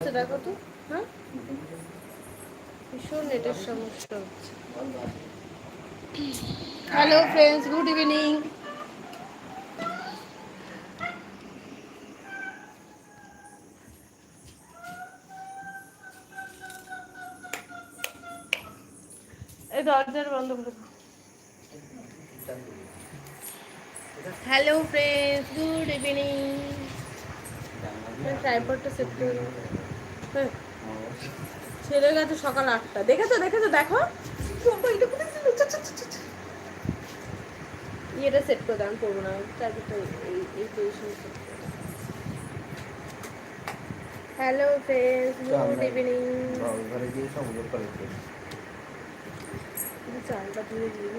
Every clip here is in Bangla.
দেখো তো। হ্যাঁ? ভীষণ নেটের সমস্যা হচ্ছে। হ্যালো ফ্রেন্ডস গুড ইভিনিং এই দরজার বন্ধ করে হ্যালো ফ্রেন্ডস গুড ইভিনিং ট্রাইপডটা সেট করে হ্যাঁ। ছেলে গেছে সকাল আটটা। দেখেছ দেখেছ দেখো। এটা। ইয়েটা সেট করে দাও আমি করব না। ট্রাইপডটা এই এই পজিশন সেট করে হ্যালো ফ্রেন্ডস গুড ইভিনিং ঘরে গিয়ে সমুদ্র করে চালটা তুলে দিয়ে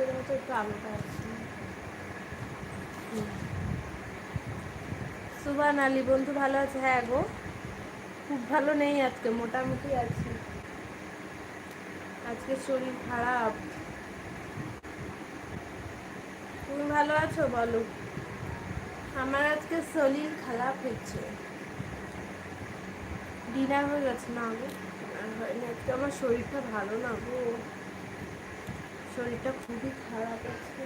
ফুলের মতো একটু আলোটা আছে সুবান আলী, বন্ধু ভালো আছে? হ্যাঁ গো। খুব ভালো নেই আজকে, মোটামুটি আছি। আজকে শরীর খারাপ। তুমি ভালো আছো বলো? আমার আজকে শরীর খারাপ হয়েছে ডিনার হয়ে গেছে না গো? আর আজকে আমার শরীরটা ভালো না গো। শরীরটা খুবই খারাপ আছে।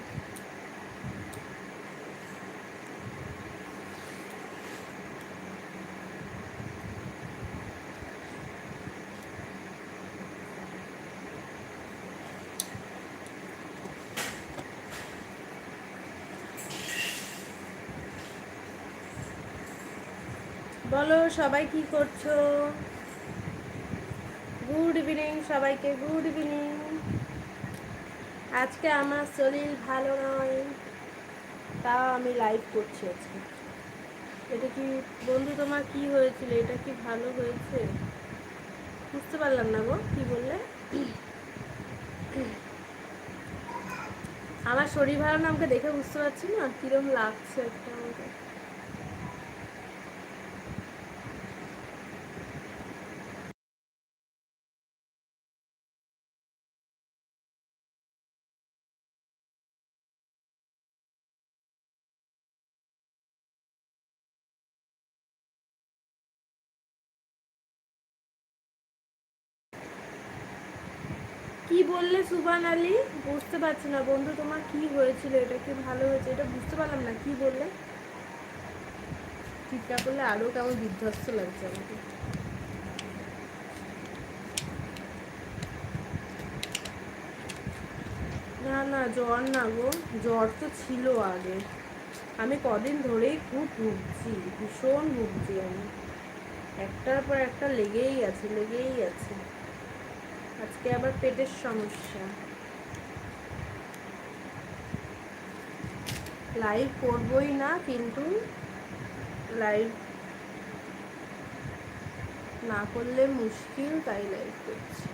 বলো সবাই কি করছ? গুড ইভিনিং সবাইকে গুড ইভিনিং আজকে আমার শরীর ভালো নয়, তাও আমি লাইভ করছি আজকে। এটা কি, বন্ধু তোমার কি হয়েছিল? এটা কি ভালো হয়েছে? বুঝতে পারলাম না গো, কি বললে? আমার শরীর ভালো না, আমাকে দেখে বুঝতে পারছি না, কিরম লাগছে একটা আমাকে কি বললে সুবান আলী? বুঝতে পারছি না। বন্ধু তোমার কি হয়েছিল? এটা কি ভালো হয়েছে? এটা বুঝতে পারলাম না। কি বললে? ঠিকঠাক করলে আরও কেমন বিধ্বস্ত লাগছে আমাকে। না না জ্বর না গো। জ্বর তো ছিল আগে। আমি কদিন ধরেই খুব ভুগছি ভীষণ ভুগছি আমি। একটার পর একটা লেগেই আছে লেগেই আছে। আজকে আবার পেটের সমস্যা। লাইভ করবই না, কিন্তু লাইভ না করলে মুশকিল, তাই লাইভ করছি।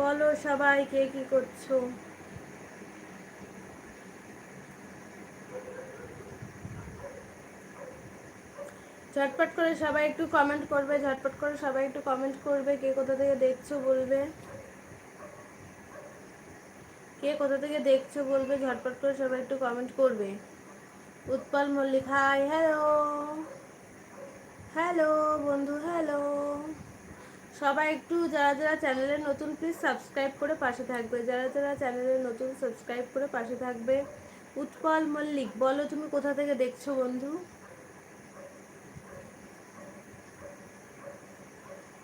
বলো সবাই কে কি করছ? ঝটপট করে সবাই একটু কমেন্ট করবে, ঝটপট করে সবাই একটু কমেন্ট করবে, কে কোথা থেকে দেখছ বলবে। কে কোথা থেকে দেখছ বলবে, ঝটপট করে সবাই একটু কমেন্ট করবে। Utpal Mallick hi hello hello বন্ধু হ্যালো সবাই একটু যারা যারা চ্যানেলে নতুন প্লিজ সাবস্ক্রাইব করে পাশে থাকবে। যারা যারা চ্যানেলে নতুন সাবস্ক্রাইব করে পাশে থাকবে। উৎপল মল্লিক, বলো তুমি কোথা থেকে দেখছ বন্ধু?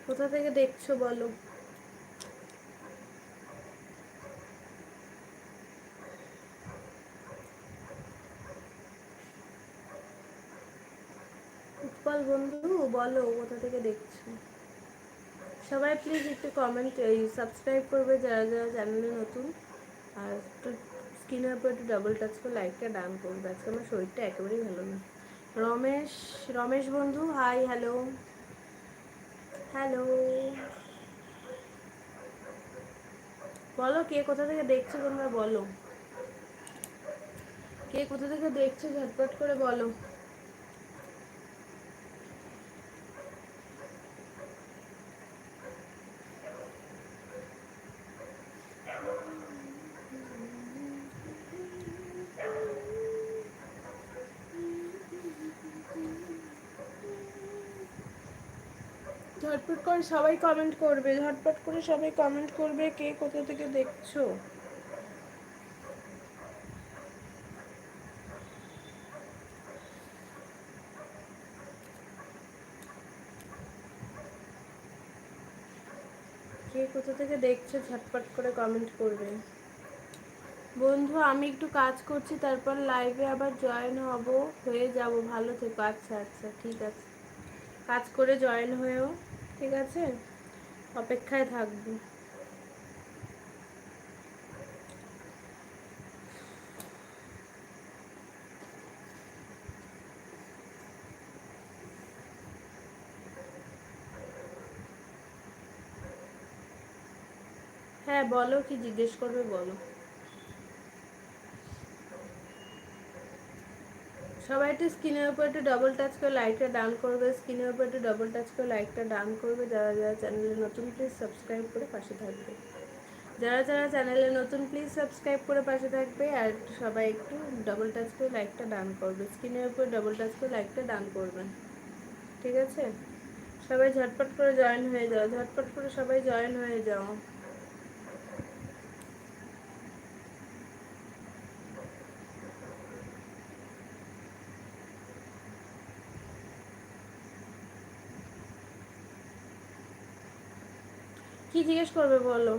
কোথা থেকে দেখছ বলো? উৎপল বন্ধু, বলো কোথা থেকে দেখছ? সবাই প্লিজ একটু কমেন্ট এই সাবস্ক্রাইব করবে যারা যারা চ্যানেলে নতুন। আর একটু স্ক্রিনের উপর একটু ডাবল টাচ করে লাইকটা ডান করবে। আজকে আমার শরীরটা একেবারেই ভালো না। রমেশ রমেশ বন্ধু হাই হ্যালো হ্যালো বলো, কে কোথা থেকে দেখছ তোমরা? বলো। কে কোথা থেকে দেখছ? ঝটপট করে বলো ঝটপট করে সবাই কমেন্ট করবে, ঝটপট করে সবাই কমেন্ট করবে কে কোথা থেকে দেখছ। কে কোথা থেকে দেখছ ঝটপট করে কমেন্ট করবে। বন্ধু, আমি একটু কাজ করছি, তারপর লাইভে আবার জয়েন হব, হয়ে যাব, ভালো থেকো। আচ্ছা আচ্ছা ঠিক আছে। কাজ করে জয়েন হয়েও। ঠিক আছে? অপেক্ষায় থাকব। হ্যাঁ বলো কি জিজ্ঞেস করবে বলো। সবাই একটু স্ক্রিনের উপর একটু ডবল টাচ করে লাইকটা ডান করবে, স্ক্রিনের উপর একটু ডবল টাচ করে লাইকটা ডান করবে। যারা যারা চ্যানেলে নতুন প্লিজ সাবস্ক্রাইব করে পাশে থাকবে। যারা যারা চ্যানেলে নতুন প্লিজ সাবস্ক্রাইব করে পাশে থাকবে আর সবাই একটু ডবল টাচ করে লাইকটা ডান করবে। স্ক্রিনের উপর ডবল টাচ করে লাইকটা ডান করবেন ঠিক আছে? সবাই ঝটপট করে জয়েন হয়ে যাও, ঝটপট করে সবাই জয়েন হয়ে যাও। কি জিজ্ঞেস করবে বলো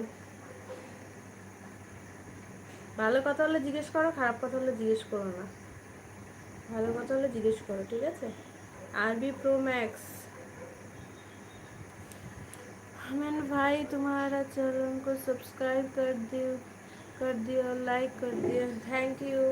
ভালো কথা হলে জিজ্ঞেস করো খারাপ কথা হলে জিজ্ঞেস করো না ভালো কথা হলে জিজ্ঞেস করো ঠিক আছে আরবি প্রো मैक्स मैंने भाई तुम्हारा चैनल को सब्सक्राइब कर दियो कर दिया लाइक कर दिया थैंक यू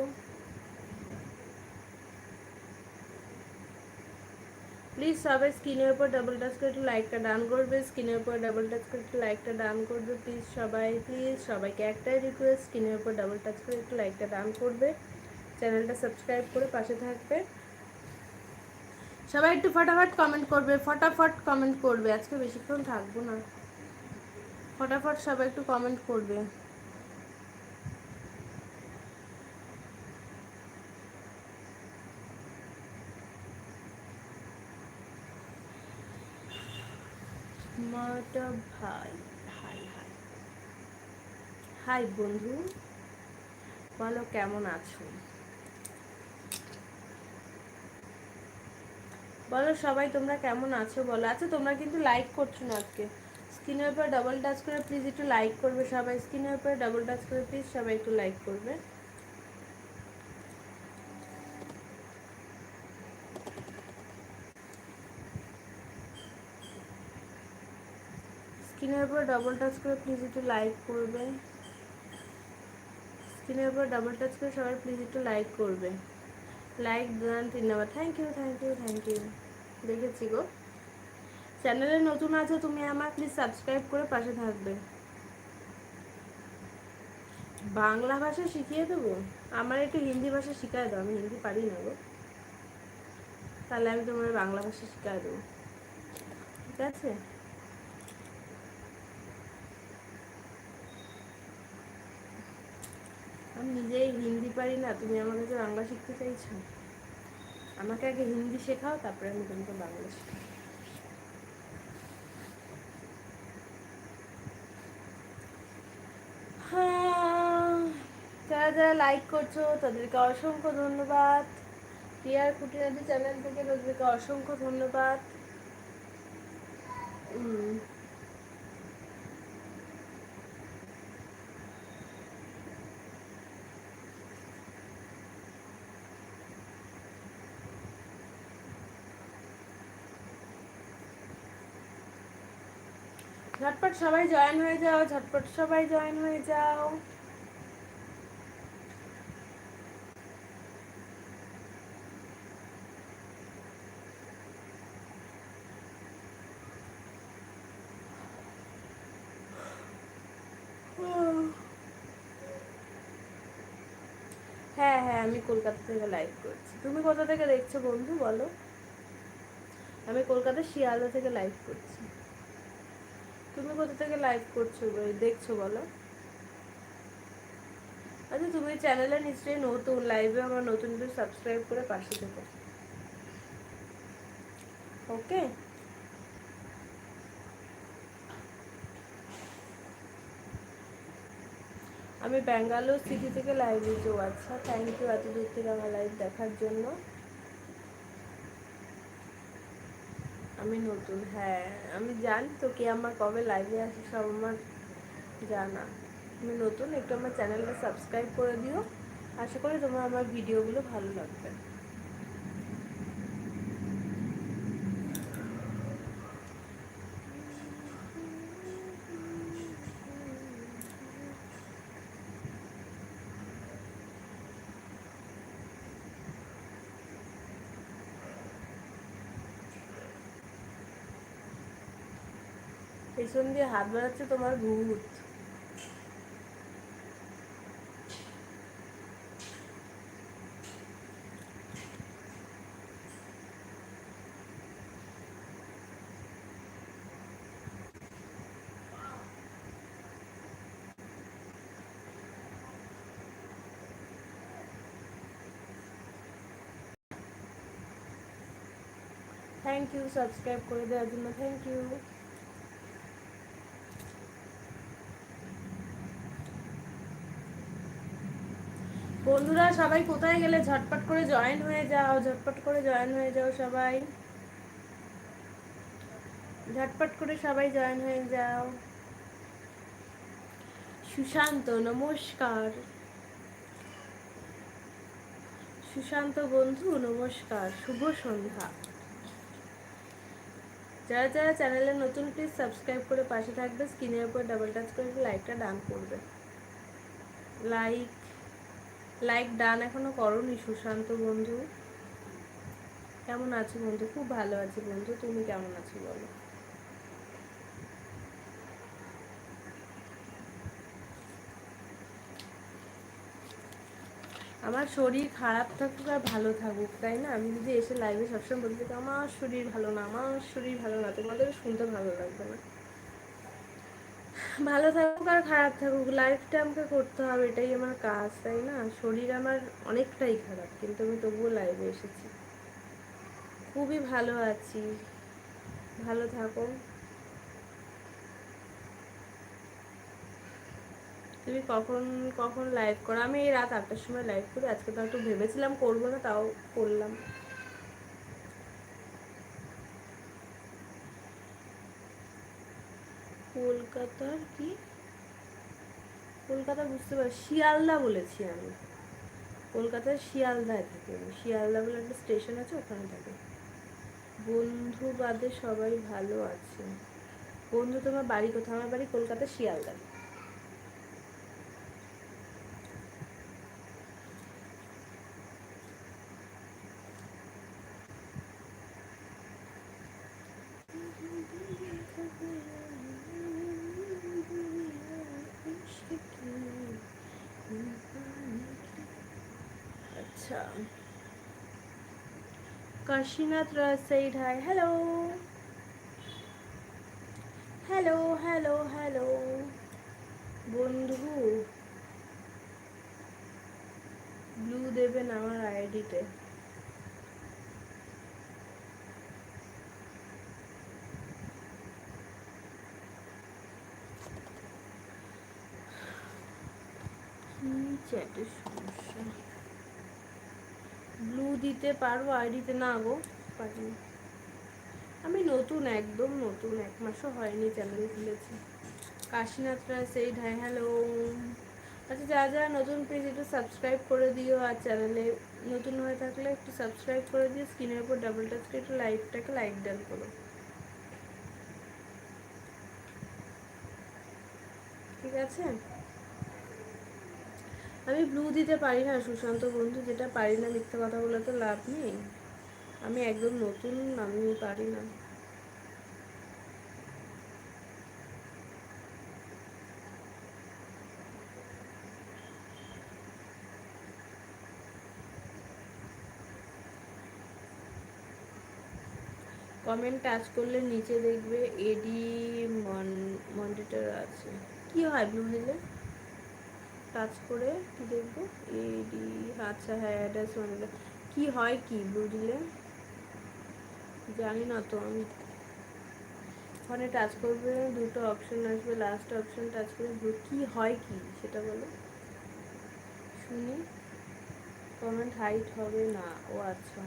প্লিজ সবাই স্ক্রিনের উপর ডাবল টাচ করে একটু লাইকটা ডান করবে স্ক্রিনের উপর ডাবল টাচ করে একটু লাইকটা ডান করবে প্লিজ সবাই প্লিজ সবাইকে একটাই রিকোয়েস্ট স্ক্রিনের উপর ডাবল টাচ করে একটু লাইকটা ডান করবে চ্যানেলটা সাবস্ক্রাইব করে পাশে থাকবে। সবাই একটু ফটাফট কমেন্ট করবে, ফটাফট কমেন্ট করবে, আজকে বেশিক্ষণ থাকব না। ফটাফট সবাই একটু কমেন্ট করবে। মাটা ভাই হাই হাই হাই বন্ধু, বলো কেমন আছো? বলো সবাই তোমরা কেমন আছো বলো? আচ্ছা তোমরা কিন্তু লাইক করছ না আজকে। স্ক্রিনের উপর ডাবল টাচ করে প্লিজ একটু লাইক করবে সবাই। স্ক্রিনের উপর ডাবল টাচ করে প্লিজ সবাই একটু লাইক করবে। স্ক্রিনের উপর ডাবল টাচ করে প্লিজ একটু লাইক করবে। স্ক্রিনের উপর ডাবল টাচ করে সবাই প্লিজ একটু লাইক করবে। লাইক দেন তিন number thank you thank you thank you দেখেছি গো। চ্যানেলে নতুন আছো তুমি আমার প্লিজ সাবস্ক্রাইব করে পাশে থাকবে। বাংলা ভাষা শিখিয়ে দেবো? আমার একটু হিন্দি ভাষা শিখায় দাও, আমি হিন্দি পারি না গো। তাহলে আমি তোমার বাংলা ভাষা শিখায় দেবো। ঠিক আছে? আমি নিজেই হিন্দি পারি না তুমি আমার কাছে বাংলা শিখতে চাইছো? আমাকে আগে হিন্দি শেখাও তারপরে আমি তোমাকে বাংলা শেখাই হ্যাঁ, যারা যারা লাইক করছ তাদেরকে অসংখ্য ধন্যবাদ। টিয়ার খুঁটিনাটি চ্যানেল থেকে তাদেরকে অসংখ্য ধন্যবাদ। ঝটপট সবাই জয়েন হয়ে যাও, ঝটপট সবাই জয়েন হয়ে যাও। হ্যাঁ হ্যাঁ আমি কলকাতা থেকে লাইভ করছি। তুমি কোথা থেকে দেখছ বন্ধু বলো? আমি কলকাতা শিয়ালদা থেকে লাইভ করছি। তুমি কোথা থেকে লাইভ করছ দেখছ বলো? আচ্ছা তুমি চ্যানেলে নিশ্চয়ই নতুন লাইভে আমার নতুন সাবস্ক্রাইব করে পাশে থেকো। ওকে আমি ব্যাঙ্গালোর সিটি থেকে লাইভ ও আচ্ছা। থ্যাংক ইউ এত দূর থেকে আমার লাইভ দেখার জন্য। আমি নতুন হ্যাঁ। আমি জানি তো কে আমার কবে লাইভে আসে, সব আমার জানা। আমি নতুন, একটু আমার চ্যানেলটা সাবস্ক্রাইব করে দিও। আশা করি তোমার আমার ভিডিওগুলো ভালো লাগবে। পেছন দিয়ে হাত বাড়াচ্ছে তোমার ভূত থ্যাংক ইউ সাবস্ক্রাইব করে দেওয়ার জন্য থ্যাংক ইউ বন্ধুরা, সবাই কোথায় গেলে ঝটপট করে জয়েন হয়ে যাও, ঝটপট করে জয়েন হয়ে যাও সবাই। ঝটপট করে সবাই জয়েন হয়ে যাও। সুশান্ত, নমস্কার। সুশান্ত বন্ধু, নমস্কার। শুভ সন্ধ্যা। যারা যারা চ্যানেলে নতুন প্লিজ সাবস্ক্রাইব করে পাশে থাকবে স্ক্রিনের উপর ডাবল টাচ করে লাইকটা ডান করবে। লাইক লাইক ডান এখনও করনি, সুশান্ত বন্ধু। কেমন আছো বন্ধু? খুব ভালো আছি বন্ধু। তুমি কেমন আছো বলো? আমার শরীর খারাপ থাকুক আর ভালো থাকুক, তাই না? আমি যদি এসে লাইভে সবসময় বলতে আমার শরীর ভালো না, আমার শরীর ভালো না, তোমাদের শুনতে ভালো লাগবে না। ভালো থাকুক আর খারাপ থাকুক লাইফটা আমাকে করতে হবে, এটাই আমার কাজ, তাই না? শরীর আমার অনেকটাই খারাপ, কিন্তু আমি তবুও লাইভে এসেছি। খুবই ভালো আছি। ভালো থাকো। তুমি কখন কখন লাইভ করো? আমি এই রাত আটটার সময় লাইভ করি, আজকে তো একটু ভেবেছিলাম করব না, তাও করলাম। কলকাতার কি? কলকাতা বুঝতে পারি, শিয়ালদা বলেছি আমি। কলকাতার শিয়ালদায় থাকি আমি। শিয়ালদা বলে একটা স্টেশন আছে, ওখানে থাকি। বন্ধু বাদে সবাই ভালো আছে। বন্ধু, তোমার বাড়ি কোথায়? আমার বাড়ি কলকাতা শিয়ালদায় আচ্ছা Kashinath Raj side hi hello hello hello hello বন্ধু ব্লু দেবেন আমার আইডিতে চ্যাটের সমস্যা? ব্লু দিতে পারব আইডিতে না গো, পারি আমি নতুন, একদম নতুন, এক মাসও হয়নি চ্যানেল খুলেছি। কাশীনাথ রায় সেই ঢাই হ্যালো আচ্ছা যা যা, নতুন প্লিজ একটু সাবস্ক্রাইব করে দিও, আর চ্যানেলে নতুন হয়ে থাকলে একটু সাবস্ক্রাইব করে দিও স্ক্রিনের উপর ডাবল টাচ করে একটু লাইকটাকে লাইক ডান করো। ঠিক আছে? আমি ব্লু দিতে পারি না, সুশান্ত বন্ধু, যেটা পারি না মিথ্যে কথা বলে তো লাভ নেই। আমি একদম নতুন, আমি পারি না। কমেন্ট টাচ করলে নিচে দেখবে এডি মনিটর আছে। কি হয় ব্লু হেলে টাচ করে কি দেখব? এডি আচ্ছা হ্যাঁ অ্যাড্রেস কি হয় কি ব্লু দিলে জানি না তো আমি। ওখানে টাচ করবে, দুটো অপশন আসবে লাস্ট অপশন টাচ করে কি হয় কি? সেটা বলো। শুনি। কমেন্ট হাইট হবে না। ও আচ্ছা।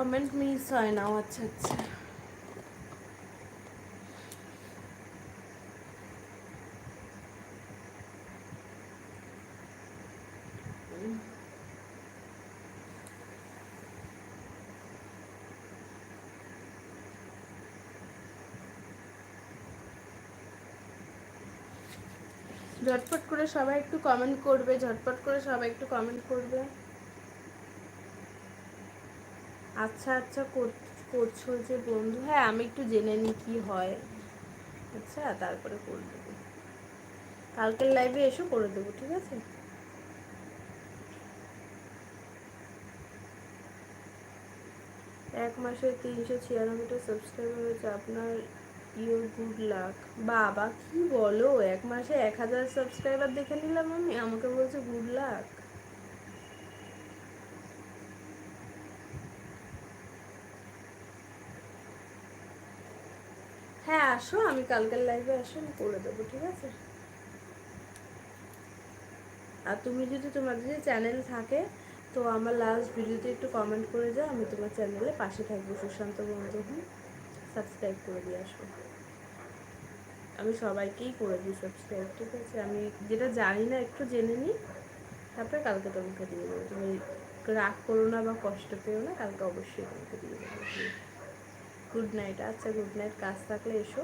কমেন্ট মিস হয় না আচ্ছা আচ্ছা। ঝটপট করে সবাই একটু কমেন্ট করবে, ঝটপট করে সবাই একটু কমেন্ট করবে। আচ্ছা আচ্ছা কর- করছ যে বন্ধু হ্যাঁ আমি একটু জেনে নিই কি হয়। আচ্ছা তারপরে করে দেবো। কালকের লাইভে এসো করে দেবো, ঠিক আছে? এক মাসে তিনশো ছিয়ানব্বইটা সাবস্ক্রাইবার হয়েছে, আপনার ইউর গুড লাক বাবা, কি বলো? এক মাসে এক হাজার সাবস্ক্রাইবার দেখে নিলাম আমি, আমাকে বলছে গুড লাক হ্যাঁ আসো, আমি কালকের লাইভে আসো, আমি করে দেবো, ঠিক আছে? আর তুমি যদি তোমার যদি চ্যানেল থাকে, তো আমার লাস্ট ভিডিওতে একটু কমেন্ট করে যাও, আমি তোমার চ্যানেলে পাশে থাকব, সুশান্ত বন্ধু, হুম? সাবস্ক্রাইব করে দিয়ে আসব আমি সবাইকেই করে দিই সাবস্ক্রাইব ঠিক আছে? আমি যেটা জানি না, একটু জেনে নিই, তারপরে কালকে তোমাকে দিয়ে দেবো। তুমি রাগ করো না বা কষ্ট পেও না, কালকে অবশ্যই তোমাকে দিয়ে দেবো গুড নাইট আচ্ছা গুড নাইট কাজ থাকলে এসো।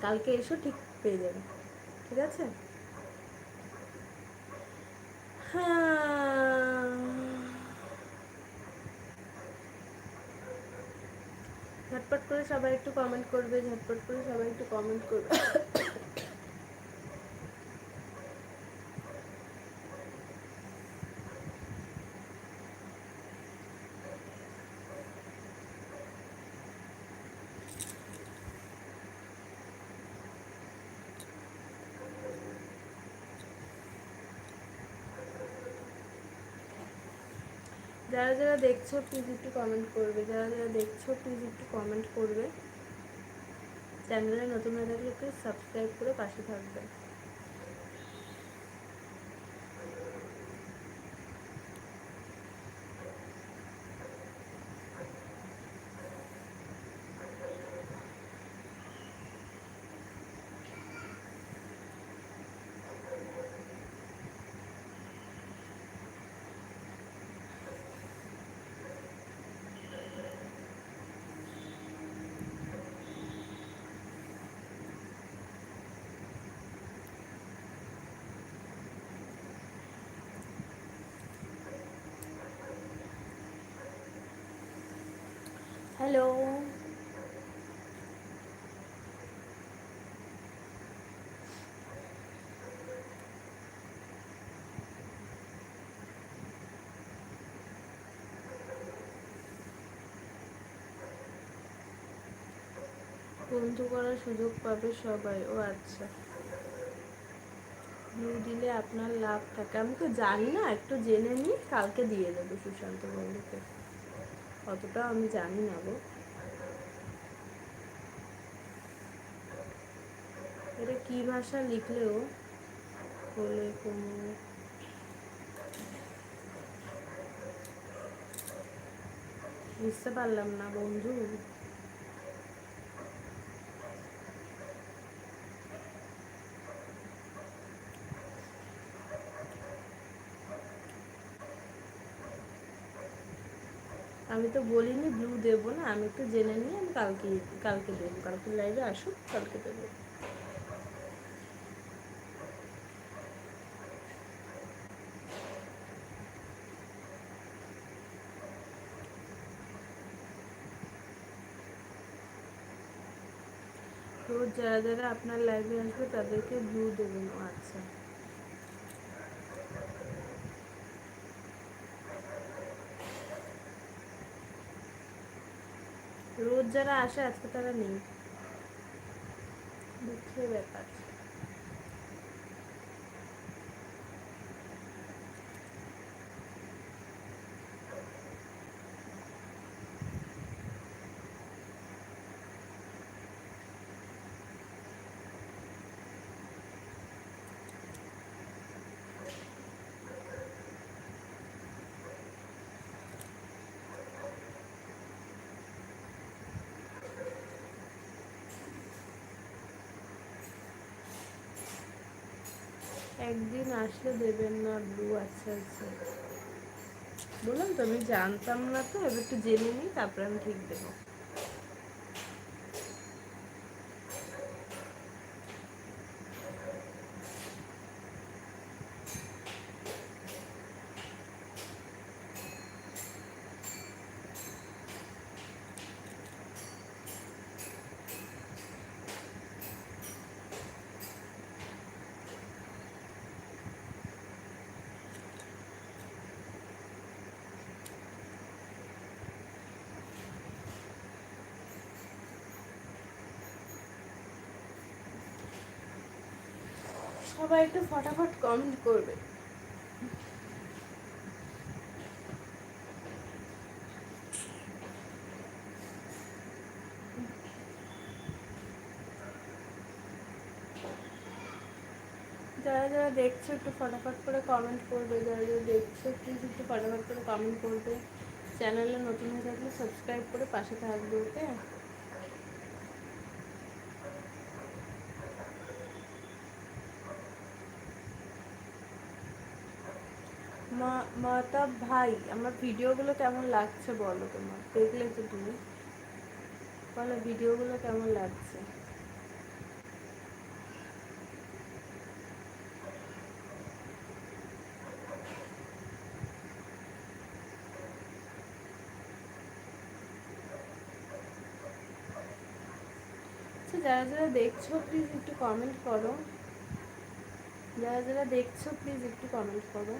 কালকে এসো, ঠিক পেয়ে যাবে। ঠিক আছে? হ্যাঁ। ঝটপট করে সবাই একটু কমেন্ট করবে, ঝটপট করে সবাই একটু কমেন্ট করবে। যারা যারা দেখছ প্লিজ একটু কমেন্ট করবে। যারা যারা দেখছ প্লিজ একটু কমেন্ট করবে। চ্যানেলে নতুন হয়ে থাকলে প্লিজ সাবস্ক্রাইব করে পাশে থাকবে। হ্যালো বন্ধু করার সুযোগ পাবে সবাই। ও আচ্ছা। দিলে আপনার লাভ থাকে। আমি তো জানি না, একটু জেনে নিই, কালকে দিয়ে দেবো সুশান্ত বন্ধুকে। কতটা আমি জানি না গো। এটা কি ভাষা লিখলেও বলে কোনো বুঝতে পারলাম না বন্ধু। আমি তো বলিনি ব্লু দেবো না, আমি তো জেনে নিই আমি কালকে কালকে দেবো। কালকে লাইভে আসুক, কালকে দেবো। রোজ যারা যারা আপনার লাইভে আসবে, তাদেরকে ব্লু দেবেন আচ্ছা রোজ যারা আসে আজকে তারা নেই। দুঃখের ব্যাপার। একদিন আসলে দেবেন না ব্লু আচ্ছা আচ্ছা। বললাম তো আমি জানতাম না তো, এবার একটু জেনে নিই, তারপরে আমি ঠিক দেবো। সবাই একটু ফটাফট কমেন্ট করবে। যারা যারা দেখছ একটু ফটাফট করে কমেন্ট করবে, যারা যারা দেখছ প্লিজ একটু ফটাফট করে কমেন্ট করবে। চ্যানেলে নতুন হয়ে থাকলে সাবস্ক্রাইব করে পাশে থাকবে ওকে মাতা ভাই, আমার ভিডিওগুলো কেমন লাগছে বলো তোমার? দেখলে তো তুমি। বলো, ভিডিওগুলো কেমন লাগছে? আচ্ছা যারা যারা দেখছ প্লিজ একটু কমেন্ট করো। যারা যারা দেখছ প্লিজ একটু কমেন্ট করো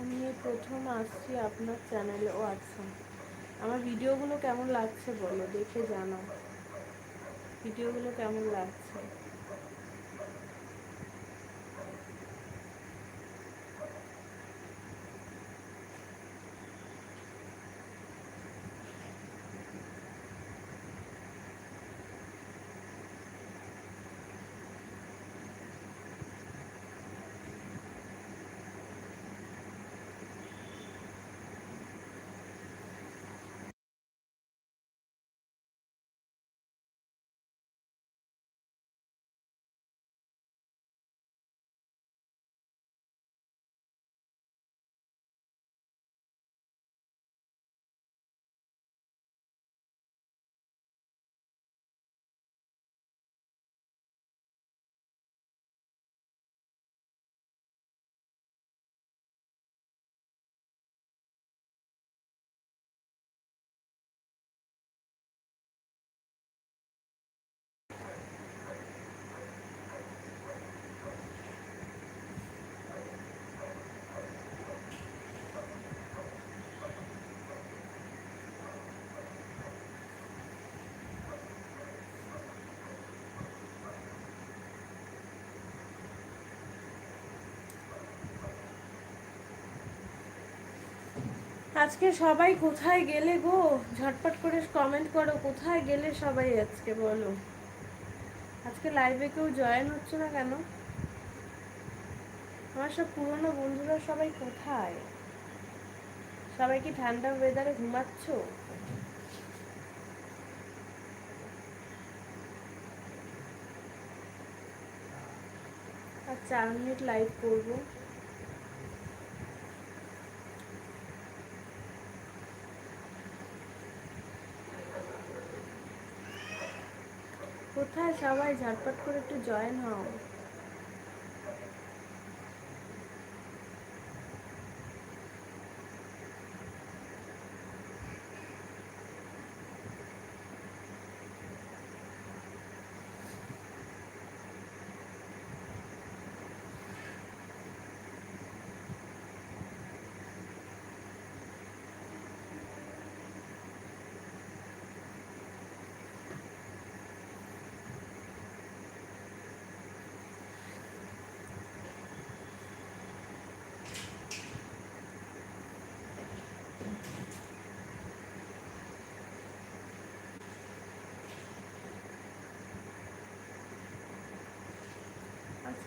আমি এই প্রথম আসছি আপনার চ্যানেলে ও আচ্ছা। আমার ভিডিওগুলো কেমন লাগছে বলো? দেখে জানাও। ভিডিওগুলো কেমন লাগছে? আজকে সবাই কোথায় গেলে গো? ঝটপট করে কমেন্ট করো, কোথায় গেলে সবাই আজকে বলো? আজকে লাইভে কেউ জয়েন হচ্ছে না কেন? আমার সব পুরনো বন্ধুরা সবাই কোথায়? সবাই কি ঠান্ডা ওয়েদারে ঘুমাচ্ছ? আর চার মিনিট লাইভ করব কোথায় সবাই ঝটপট করে একটু জয়েন হও।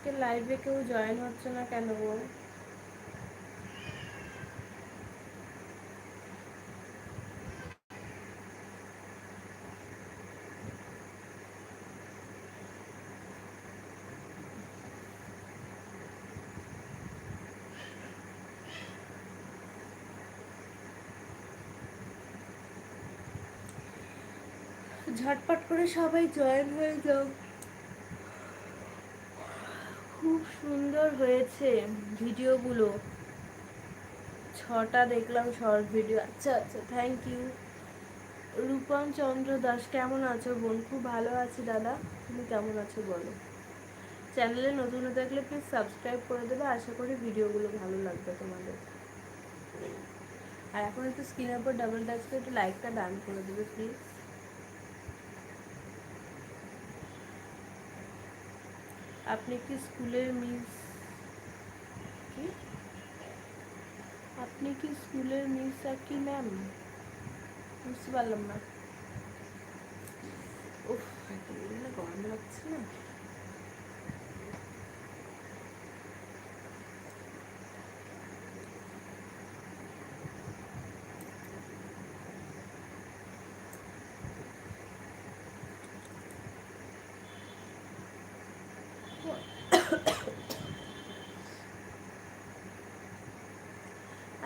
আজকে লাইভে কেউ জয়েন হচ্ছে না কেন গো ঝটপট করে সবাই জয়েন হয়ে যাও। সুন্দর হয়েছে ভিডিওগুলো। ছটা দেখলাম শর্ট ভিডিও আচ্ছা আচ্ছা থ্যাংক ইউ রূপম চন্দ্র দাস, কেমন আছো বোন? খুব ভালো আছি দাদা। তুমি কেমন আছো বলো? চ্যানেলে নতুন হয়ে থাকলে প্লিজ সাবস্ক্রাইব করে দেবে। আশা করি ভিডিওগুলো ভালো লাগবে তোমাদের। আর এখন একটু স্ক্রিনের উপর ডাবল টাচ করে একটু লাইকটা ডান করে দেবে প্লিজ আপনি কি স্কুলের মিস কি? আপনি কি স্কুলের মিস কি ম্যাম? বুঝতে পারলাম না। উফ গরম লাগছে না।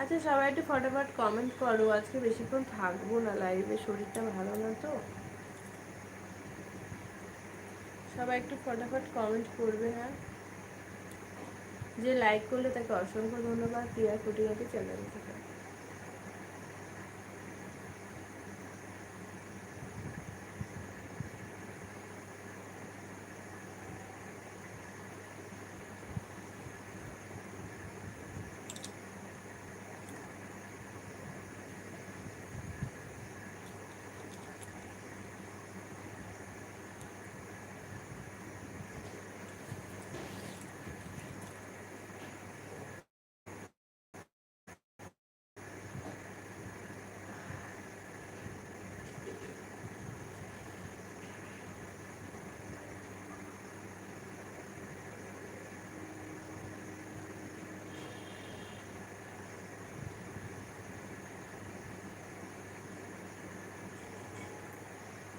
আচ্ছা সবাই একটু ফটাফট কমেন্ট করো। আজকে বেশিক্ষণ থাকব না লাইভে শরীরটা ভালো না তো। সবাই একটু ফটাফট কমেন্ট করবে হ্যাঁ? যে লাইক করলে তাকে অসংখ্য ধন্যবাদ, প্রিয়া কুটিয়াকে চ্যানেল থেকে।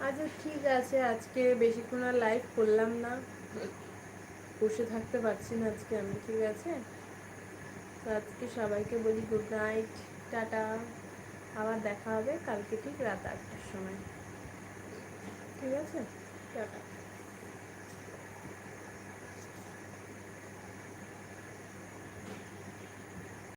আচ্ছা ঠিক আছে, আজকে বেশিক্ষণ আর লাইভ করলাম না। বসে থাকতে পারছি না আজকে আমি, ঠিক আছে? তো আজকে সবাইকে বলি গুড নাইট টাটা। আবার দেখা হবে কালকে ঠিক রাত আটটার সময়। ঠিক আছে? টাটা।